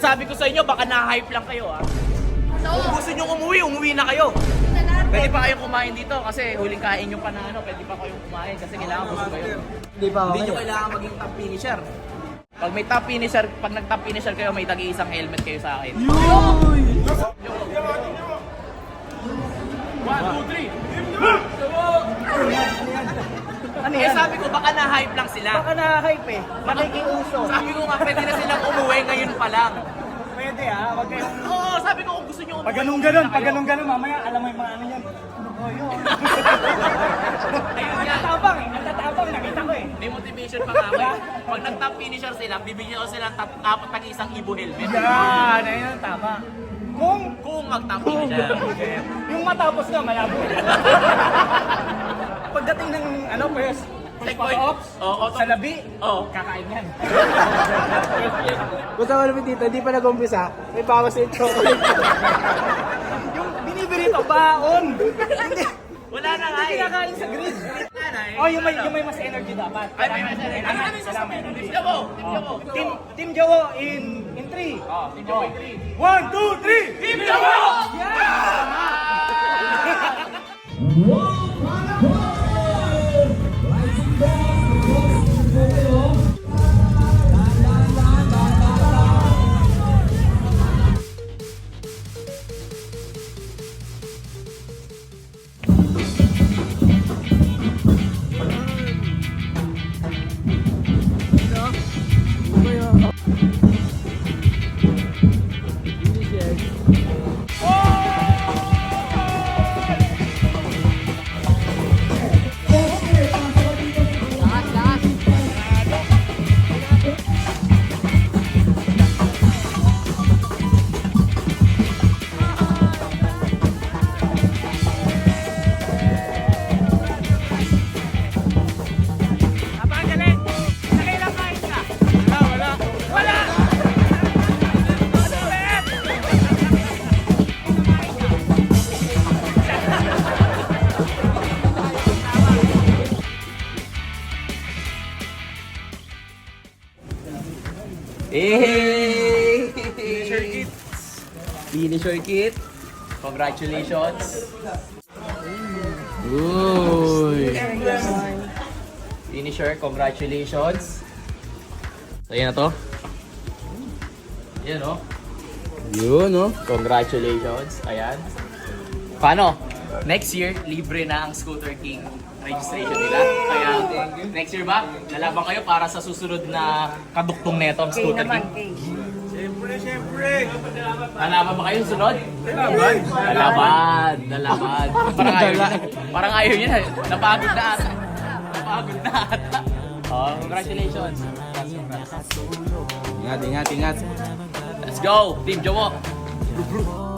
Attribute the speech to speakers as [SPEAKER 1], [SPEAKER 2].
[SPEAKER 1] Sabi ko sa inyo, baka na-hype lang kayo ah.
[SPEAKER 2] So,
[SPEAKER 1] Kung gusto nyo umuwi, umuwi na kayo. Pwede pa kayong kumain dito kasi huling kain nyo pa na ano, pwede pa kayong kumain kasi kailangan gusto kayo.
[SPEAKER 3] Hindi pa
[SPEAKER 1] Hindi nyo kailangan maging top finisher. Pag may top finisher, pag nag-top finisher kayo, may tagi isang helmet kayo sa akin. One, two, three.
[SPEAKER 3] Ano
[SPEAKER 1] Eh
[SPEAKER 3] yan?
[SPEAKER 1] sabi ko, baka na-hype lang sila.
[SPEAKER 3] Baka na-hype eh. Makikiuso.
[SPEAKER 1] Sabi ko nga, pwede na silang umuwi ngayon pa lang.
[SPEAKER 3] Pwede ah, wag kayong...
[SPEAKER 1] Oo, sabi ko kung gusto nyo umuwi.
[SPEAKER 3] Pag ganun ganun, pag ganun ganun, mamaya alam mo yung mga ano yan. Ano ko yun?
[SPEAKER 1] Ayun
[SPEAKER 3] Ang
[SPEAKER 1] yan.
[SPEAKER 3] tatabang eh, ang tatabang, nakita ko eh.
[SPEAKER 1] May motivation pa nga ako eh. Pag nag-top finisher sila, bibigyan ko sila top, apat tag isang Ibo helmet.
[SPEAKER 3] Yan, ayun ang tama. Kung
[SPEAKER 1] Kung mag-top finisher.
[SPEAKER 3] yung matapos na malabo. Pagdating ng ano, first, first
[SPEAKER 1] Checkpoint.
[SPEAKER 3] ops,
[SPEAKER 1] Oo, auto-
[SPEAKER 3] sa labi,
[SPEAKER 1] Oo.
[SPEAKER 3] kakain yan.
[SPEAKER 4] Basta wala mo dito, hindi pa nag-umpisa. May bawas yung chocolate.
[SPEAKER 3] yung binibili ito, baon. Hindi,
[SPEAKER 1] Wala na nga
[SPEAKER 3] hindi
[SPEAKER 1] eh.
[SPEAKER 3] kinakain sa grid. Oh, yung may, yung may mas energy dapat.
[SPEAKER 1] Ay, may. Ano
[SPEAKER 3] Kailangan-
[SPEAKER 1] ano yung sasabihin?
[SPEAKER 3] energy.
[SPEAKER 1] Team Jabo! Team Jabo!
[SPEAKER 3] Team, Team Jawo in, in three.
[SPEAKER 1] Oh, Team Jabo in three.
[SPEAKER 3] One, two, three!
[SPEAKER 1] Team Jabo! Hey! Finisher kit. Finisher kit. Congratulations. Uy! Finisher, congratulations. So, yan na to. Yan, oh. Yun, oh. Congratulations. Ayan. Paano? Next year, libre na ang Scooter King registration nila. Kaya, next year ba? Lalaban kayo para sa susunod na kaduktong neto ang Scooter King. Lalaban ba kayo sunod? Lalaban. Lalaban. Lalaban. Parang ayaw niya. Parang ayaw niya. Napagod na ata. Napagod na ata. Oh, congratulations.
[SPEAKER 4] Ingat, ingat, ingat.
[SPEAKER 1] Let's go, Team Jowo.
[SPEAKER 5] Oh, naku,